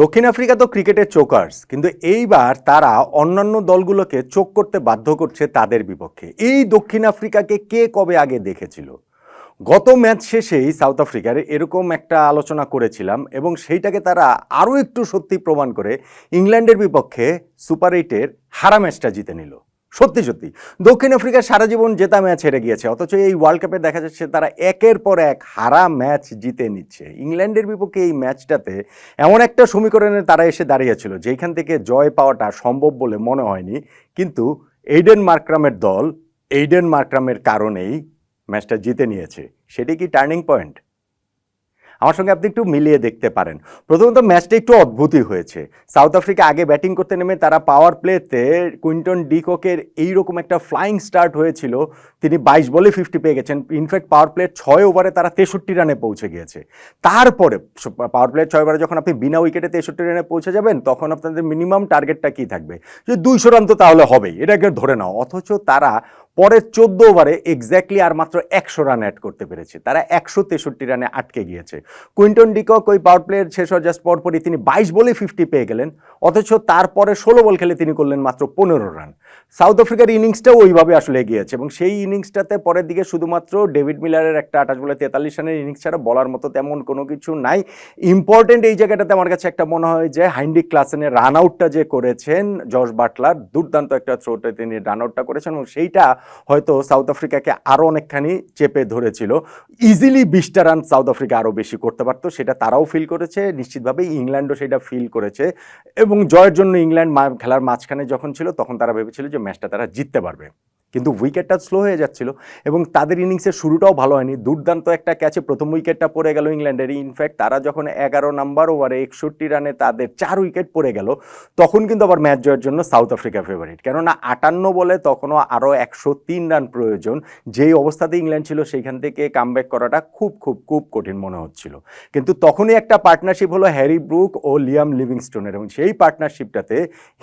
দক্ষিণ আফ্রিকা তো ক্রিকেটের চোকার্স, কিন্তু এইবার তারা অন্যান্য দলগুলোকে চোখ করতে বাধ্য করছে তাদের বিপক্ষে। এই দক্ষিণ আফ্রিকাকে কে কবে আগে দেখেছিল? গত ম্যাচ শেষেই সাউথ আফ্রিকার এরকম একটা আলোচনা করেছিলাম এবং সেইটাকে তারা আরও একটু সত্যি প্রমাণ করে ইংল্যান্ডের বিপক্ষে সুপার এইটের হারা ম্যাচটা জিতে নিল। সত্যি সত্যি। দক্ষিণ আফ্রিকা সারা জীবন জেতা ম্যাচ হেরে গিয়েছে, অথচ এই ওয়ার্ল্ড কাপে দেখা যাচ্ছে তারা একের পর এক হারা ম্যাচ জিতে নিচ্ছে। ইংল্যান্ডের বিপক্ষে এই ম্যাচটাতে এমন একটা সমীকরণে তারা এসে দাঁড়িয়েছিল, যেখান থেকে জয় পাওয়াটা সম্ভব বলে মনে হয়নি। কিন্তু এইডেন মার্ক্রামের দল এইডেন মার্ক্রামের কারণেই ম্যাচটা জিতে নিয়েছে। সেটি কি টার্নিং পয়েন্ট আমার সঙ্গে আপনি একটু মিলিয়ে দেখতে পারেন। প্রথমত ম্যাচটা একটু অদ্ভুতই হয়েছে। সাউথ আফ্রিকা আগে ব্যাটিং করতে নেমে তারা পাওয়ার প্লেতে কুইন্টন ডিককের এইরকম একটা ফ্লাইং স্টার্ট হয়েছিল। তিনি বাইশ বলে ফিফটি পেয়ে গেছেন। ইনফ্যাক্ট পাওয়ার প্লেট ছয় ওভারে তারা তেষট্টি রানে পৌঁছে গিয়েছে। তারপরে পাওয়ার প্লেট ছয় ওভারে যখন আপনি বিনা উইকেটে তেষট্টি রানে পৌঁছে যাবেন, তখন আপনাদের মিনিমাম টার্গেটটা কি থাকবে? যে দুইশো রান তো তাহলে হবেই। এটা এটাকে ধরে নাও। অথচ তারা পরের চোদ্দ ওভারে এক্স্যাক্টলি আর মাত্র একশো রান অ্যাড করতে পেরেছে। তারা একশো তেষট্টি রানে আটকে গিয়েছে। কুইন্টন ডিকক ওই পাওয়ার প্লেয়ার শেষ হওয়ার জাস্ট পরপরই তিনি বাইশ বলে ফিফটি পেয়ে গেলেন, অথচ তারপরে ষোলো বল খেলে তিনি করলেন মাত্র পনেরো রান সাউথ আফ্রিকার ইনিংসটাও ওইভাবে আসলে এগিয়েছে এবং সেই ইনিংসটাতে পরের দিকে শুধুমাত্র ডেভিড মিলারের একটা আঠাশ বলে তেতাল্লিশ রানের ইনিংস ছাড়া বলার মতো তেমন কোনো কিছু নাই। ইম্পর্টেন্ট এই জায়গাটাতে আমার কাছে একটা মনে হয় যে হাইন্ডিক ক্লাসেনের রান আউটটা যে করেছেন জর্জ বাটলার দুর্দান্ত একটা থ্রোতে তিনি রান আউটটা করেছেন এবং সেইটা হয়তো সাউথ আফ্রিকাকে আরও অনেকখানি চেপে ধরেছিল। ইজিলি বিশটা রান সাউথ আফ্রিকা আরও বেশি করতে পারতো, সেটা তারাও ফিল করেছে, নিশ্চিতভাবেই ইংল্যান্ডও সেটা ফিল করেছে। এবং জয়ের জন্য ইংল্যান্ড খেলার মাঝখানে যখন ছিল, তখন তারা ভেবেছিল যে ম্যাচটা তারা জিততে পারবে। কিন্তু উইকেটটা স্লো হয়ে যাচ্ছিল এবং তাদের ইনিংসের শুরুটাও ভালো হয়নি। দুর্দান্ত একটা ক্যাচে প্রথম উইকেটটা পড়ে গেল ইংল্যান্ডের। ইনফ্যাক্ট তারা যখন এগারো নাম্বার ওভারে একষট্টি রানে তাদের চার উইকেট পড়ে গেল, তখন কিন্তু আবার ম্যাচ জয়ের জন্য সাউথ আফ্রিকা ফেভারিট কেননা আটান্ন বলে তখনও আরও একশো তিন রান প্রয়োজন। যেই অবস্থাতে ইংল্যান্ড ছিল, সেইখান থেকে কামব্যাক করাটা খুব খুব খুব কঠিন মনে হচ্ছিল। কিন্তু তখনই একটা পার্টনারশিপ হলো হ্যারি ব্রুক ও লিয়াম লিভিংস্টোনের এবং সেই পার্টনারশিপটাতে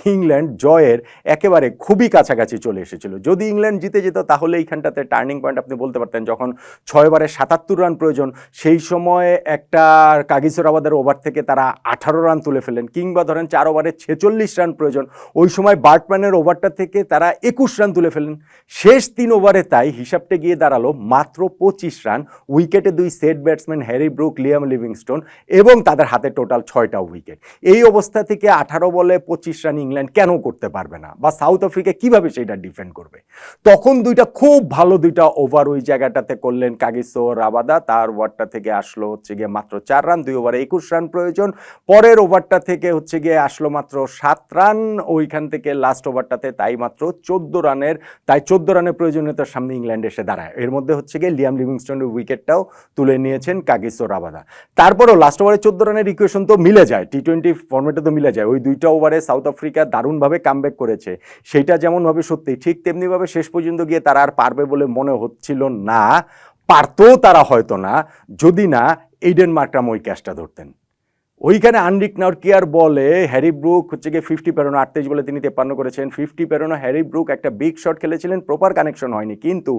ইংল্যান্ড জয়ের একেবারে খুবই কাছাকাছি চলে এসেছিল। যদি ইংল্যান্ড জিতে যেত, তাহলে এইখানটাতে টার্নিং পয়েন্ট আপনি বলতে পারতেন, যখন ছয়বারে সাতাত্তর রান প্রয়োজন, সেই সময় একটা কাগিসোরাবাদের ওভার থেকে তারা আঠারো রান তুলে ফেলেন কিংবা ধরেন চার ওভারে ছেচল্লিশ রান প্রয়োজন, ওই সময় বার্টম্যানের ওভারটা থেকে তারা একুশ রান তুলে ফেলেন শেষ তিন ওভারে তাই হিসাবটা গিয়ে দাঁড়াল, মাত্র পঁচিশ রান উইকেটে দুই set batsman Harry Brook, Liam Livingstone এবং তাদের হাতে টোটাল ছয়টা উইকেট এই অবস্থা থেকে আঠারো বলে পঁচিশ রান ইংল্যান্ড কেন করতে পারবে না? বা সাউথ আফ্রিকা কীভাবে সেটা ডিফেন্ড করবে? তখন দুইটা খুব ভালো দুইটা ওভার ওই জায়গাটাতে করলেন কাগিসো রাবাদা তার ওভারটা থেকে আসলো হচ্ছে গিয়ে মাত্র চার রান, দুই ওভারে একুশ রান প্রয়োজন। পরের ওভারটা থেকে হচ্ছে গিয়ে আসলো মাত্র সাত রান, ওইখান থেকে লাস্ট ওভারটাতে তাই মাত্র চোদ্দ রানের, তাই চোদ্দ রানের প্রয়োজনীয়তার সামনে ইংল্যান্ড এসে দাঁড়ায়। এর মধ্যে হচ্ছে গিয়ে লিয়াম লিভিংস্টোনের উইকেটটাও তুলে নিয়েছেন কাগিসো রাবাদা তারপরও লাস্ট ওভারে চোদ্দ রানের ইকুয়েশন তো মিলে যায় টি টোয়েন্টি ফর্মেটে তো মিলে যায়। ওই দুইটা ওভারে সাউথ আফ্রিকা দারুণভাবে কামব্যাক করেছে। সেইটা যেমনভাবে সত্যি, ঠিক তেমনিভাবে শেষ পর্যন্ত গিয়ে তারা আর পারবে বলে মনে হচ্ছিল না, পারতেও তারা হয়তো না, যদি না এইডেন মার্করাম ওই ক্যাচটা ধরতেন। ওইখানে আন্ডিক নাউরকিয়ার বলে হ্যারি ব্রুক হচ্ছে গিয়ে ফিফটি পেরোনো আটত্রিশ বলে তিনি তেপ্পান্ন করেছেন। ফিফটি পেরোনো হ্যারি ব্রুক একটা বিগ শট খেলেছিলেন প্রপার কানেকশন হয়নি, কিন্তু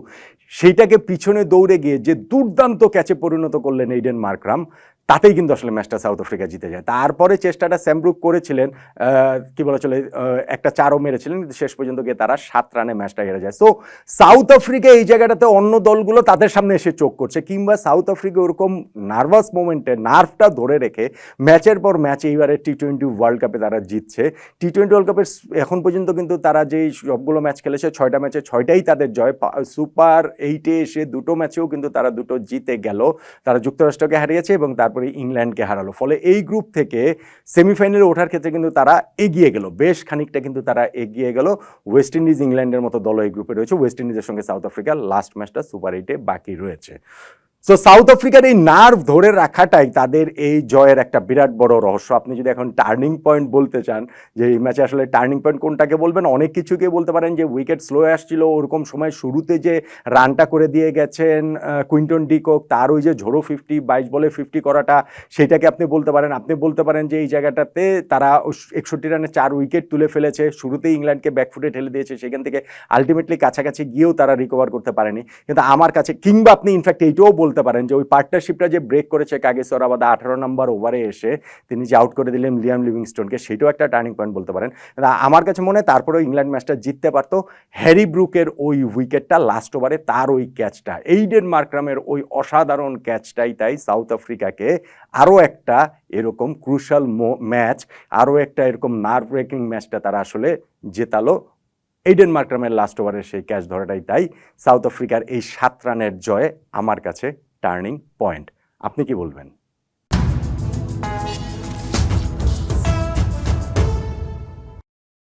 সেইটাকে পিছনে দৌড়ে গিয়ে যে দুর্দান্ত ক্যাচে পরিণত করলেন এইডেন মার্করাম তাতেই কিন্তু আসলে ম্যাচটা সাউথ আফ্রিকা জিতে যায়। তারপরে চেষ্টাটা স্যামব্রুক করেছিলেন কি বলা চলে একটা চারও মেরেছিলেন, কিন্তু শেষ পর্যন্ত গিয়ে তারা সাত রানে ম্যাচটা হেরে যায়। সো সাউথ আফ্রিকা এই জায়গাটাতে অন্য দলগুলো তাদের সামনে এসে চোখ করছে, কিংবা সাউথ আফ্রিকা ওরকম নার্ভাস মোমেন্টে নার্ভটা ধরে রেখে ম্যাচের পর ম্যাচ এইবারে টি টোয়েন্টি ওয়ার্ল্ড কাপে তারা জিতছে। টি টোয়েন্টি ওয়ার্ল্ড কাপের এখন পর্যন্ত কিন্তু তারা যেই সবগুলো ম্যাচ খেলেছে, ছয়টা ম্যাচে ছয়টাই তাদের জয় সুপার এইটে এসে দুটো ম্যাচেও কিন্তু তারা দুটো জিতে গেল। তারা যুক্তরাষ্ট্রকে হারিয়েছে এবং তারপরে ইংল্যান্ডকে হারালো। ফলে এই গ্রুপ থেকে সেমিফাইনালে ওঠার ক্ষেত্রে কিন্তু তারা এগিয়ে গেল। বেশ খানিকটা কিন্তু তারা এগিয়ে গেল। ওয়েস্ট ইন্ডিজ ইংল্যান্ডের মতো দল এই গ্রুপে রয়েছে। ওয়েস্ট ইন্ডিজের সঙ্গে সাউথ আফ্রিকা লাস্ট ম্যাচটা সুপার এইটে বাকি রয়েছে। সো সাউথ আফ্রিকার এই নার্ভ ধরে রাখাটাই তাদের এই জয়ের একটা বিরাট বড় রহস্য। আপনি যদি এখন টার্নিং পয়েন্ট বলতে চান, যে এই ম্যাচে আসলে টার্নিং পয়েন্ট কোনটাকে বলবেন, অনেক কিছুকে বলতে পারেন যে উইকেট স্লো আসছিল, ওরকম সময় শুরুতে যে রানটা করে দিয়ে গেছেন কুইন্টন ডিকক তার ওই যে ঝোড়ো ফিফটি বাইশ বলে ফিফটি করাটা, সেটাকে আপনি বলতে পারেন। আপনি বলতে পারেন যে এই জায়গাটাতে তারা একষট্টি রানে চার উইকেট তুলে ফেলেছে, শুরুতেই ইংল্যান্ডকে ব্যাকফুটে ঠেলে দিয়েছে, সেখান থেকে আলটিমেটলি কাছাকাছি গিয়েও তারা রিকভার করতে পারেনি। কিন্তু আমার কাছে, কিংবা আপনি ইনফ্যাক্ট এইটাও বলতে বলতে পারেন যে ওই পার্টনারশিপটা যে ব্রেক করেছে কাগেসর আবাদ আঠারো নম্বর ওভারে এসে তিনি যে আউট করে দিলেন লিয়াম লিভিংস্টোনকে, সেটাও একটা টার্নিং পয়েন্ট বলতে পারেন। আমার কাছে মনে হয় তারপরেও ইংল্যান্ড ম্যাচটা জিততে পারতো। হ্যারি ব্রুকের ওই উইকেটটা লাস্ট ওভারে তার ওই ক্যাচটা এইডেন মার্ক্রামের ওই অসাধারণ ক্যাচটাই তাই সাউথ আফ্রিকাকে আরও একটা এরকম ক্রুশাল ম্যাচ আরও একটা এরকম নার্ভ ব্রেকিং ম্যাচটা তারা আসলে জেতালো। এইডেন মার্ক্রামের লাস্ট ওভারের সেই ক্যাচ ধরাটাই তাই। সাউথ আফ্রিকার এই সাত রানের জয়ে আমার কাছে টার্নিং পয়েন্ট আপনি কি বলবেন?